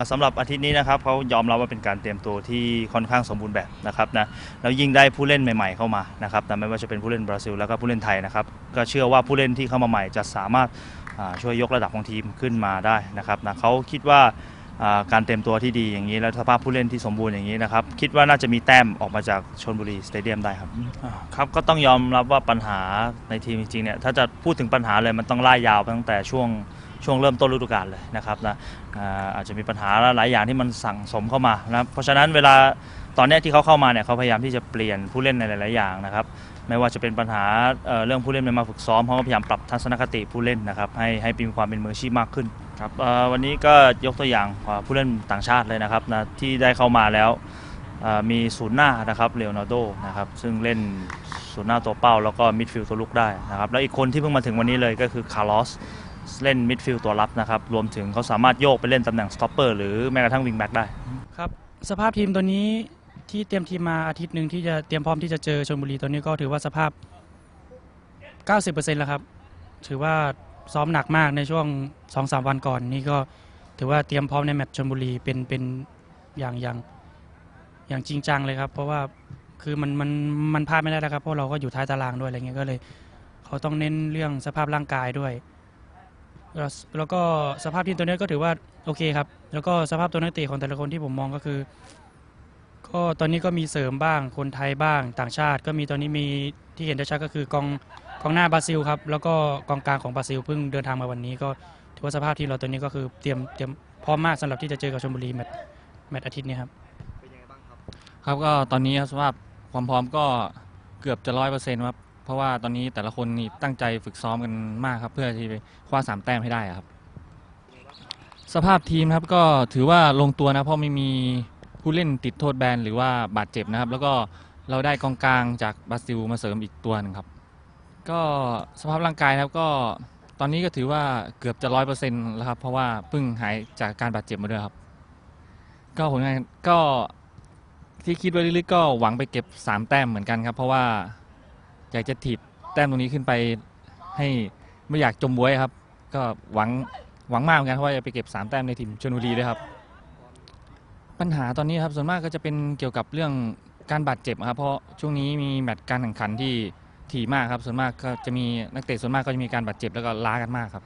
สำหรับอาทิตย์นี้นะครับเขายอมรับว่าเป็นการเตรียมตัวที่ค่อนข้างสมบูรณ์แบบนะครับนะแล้วยิ่งได้ผู้เล่นใหม่ ๆเข้ามานะครับนะไม่ว่าจะเป็นผู้เล่นบราซิลแล้วก็ผู้เล่นไทยนะครับก็เชื่อว่าผู้เล่นที่เข้ามาใหม่จะสามารถช่วยยกระดับของทีมขึ้นมาได้นะครับนะเขาคิดว่าการเตรียมตัวที่ดีอย่างนี้แล้วสภาพผู้เล่นที่สมบูรณ์อย่างนี้นะครับคิดว่าน่าจะมีแต้มออกมาจากชนบุรีสเตเดียมได้ครับครับก็ต้องยอมรับว่าปัญหาในทีมจริงๆเนี่ยถ้าจะพูดถึงปัญหาเลยมันต้องไล่ยาวตั้งแต่ช่วง ช่วงเริ่มต้นฤดูกาลเลยนะครับนะอาจจะมีปัญหาหลายอย่างที่มันสั่งสมเข้ามานะเพราะฉะนั้นเวลาตอนนี้ที่เขาเข้ามาเนี่ยเขาพยายามที่จะเปลี่ยนผู้เล่นในหลาย ๆ อย่างนะครับไม่ว่าจะเป็นปัญหาเเรื่องผู้เล่นมาฝึกซ้อมเขาก็พยายามปรับทัศนคติผู้เล่นนะครับให้ให้มีความเป็นมืออาชีพมากขึ้นครับวันนี้ก็ยกตัวอย่างผู้เล่นต่างชาติเลยนะครับนะที่ได้เข้ามาแล้วมีศูนย์หน้านะครับเลโอนาร์โดนะครับซึ่งเล่นศูนย์หน้าตัวเป้า แล้วก็มิดฟิลด์ตัวลุกได้นะครับแล้วอีกคนที่เพิ่งมาถึงวันนี้เลยก็คือคาร์ลอส เล่นมิดฟิลด์ตัวรับนะครับ รวมถึงเขาสามารถโยกไปเล่นตำแหน่งสต็อปเปอร์หรือแม้กระทั่งวิงแบ็กได้ ครับสภาพทีมตัวนี้ที่เตรียมทีมมาอาทิตย์หนึ่งที่จะเตรียมพร้อมที่จะเจอชลบุรีตัวนี้ก็ถือว่าสภาพ 90%แล้วครับ ถือว่าซ้อมหนักมากในช่วง 2-3 วันก่อนนี่ก็ถือว่าเตรียมพร้อมในแมตช์ชลบุรีเป็นเป็นอย่างอย่างอย่างจริงจังเลยครับ เพราะว่าคือมันมันมันพลาดไม่ได้แล้วครับเพราะเราก็อยู่ท้ายตารางด้วยอะไรเงี้ยก็เลย เขาต้องเน้นเรื่องสภาพร่างกายด้วย แล้วแล้วก็สภาพทีมตัวนี้ก็ถือว่าโอเคครับ แล้วก็สภาพตัวนักเตะของแต่ละคนที่ผมมองก็คือ ก็ตอนนี้ก็มีเสริมบ้างคนไทยบ้างต่างชาติ ก็มีตอนนี้มีที่เห็นได้ชัดก็คือกองกองหน้าบราซิลครับแล้วก็กองกลางของบราซิลเพิ่งเดินทางมาวันนี้ ก็ถือว่าสภาพทีมเราตัวนี้ก็คือเตรียมเตรียมพร้อมมากสำหรับที่จะเจอกับชลบุรีแมตช์แมตช์อาทิตย์นี้ครับครับก็ตอนนี้สภาพความพร้อมก็เกือบจะร้อยเปอร์เซ็นต์ครับ เพราะว่าตอนนี้แต่ละคนนี่ตั้งใจฝึกซ้อมกันมากครับ เพื่อที่ไปคว้าสามแต้มให้ได้อะครับ สภาพทีมครับก็ถือว่าลงตัวนะเพราะไม่มีผู้เล่นติดโทษแบนหรือว่าบาดเจ็บนะครับ แล้วก็เราได้กองกลางจากบราซิลมาเสริมอีกตัวหนึ่งครับ ก็สภาพร่างกายครับก็ตอนนี้ก็ถือว่าเกือบจะร้อยเปอร์เซ็นต์แล้วครับเพราะว่าเพิ่งหายจากการบาดเจ็บมาด้วยครับ ก็ผลงานก็ที่คิดไว้ลึกๆก็หวังไปเก็บ 3 แต้มเหมือนกันครับ เพราะว่า อยากจะถีบแต้มตรงนี้ขึ้นไปให้ไม่อยากจมบวยครับ ก็หวังหวังมากเหมือนกันเพราะว่าจะไปเก็บ 3 แต้มในทีมชลบุรีด้วยครับ ปัญหาตอนนี้ครับส่วนมากก็จะเป็นเกี่ยวกับเรื่องการบาดเจ็บครับ เพราะช่วงนี้มีแมตช์การแข่งขันที่ถี่มากครับ ส่วนมากก็จะมีนักเตะส่วนมากก็จะมีการบาดเจ็บแล้วก็ล้ากันมากครับ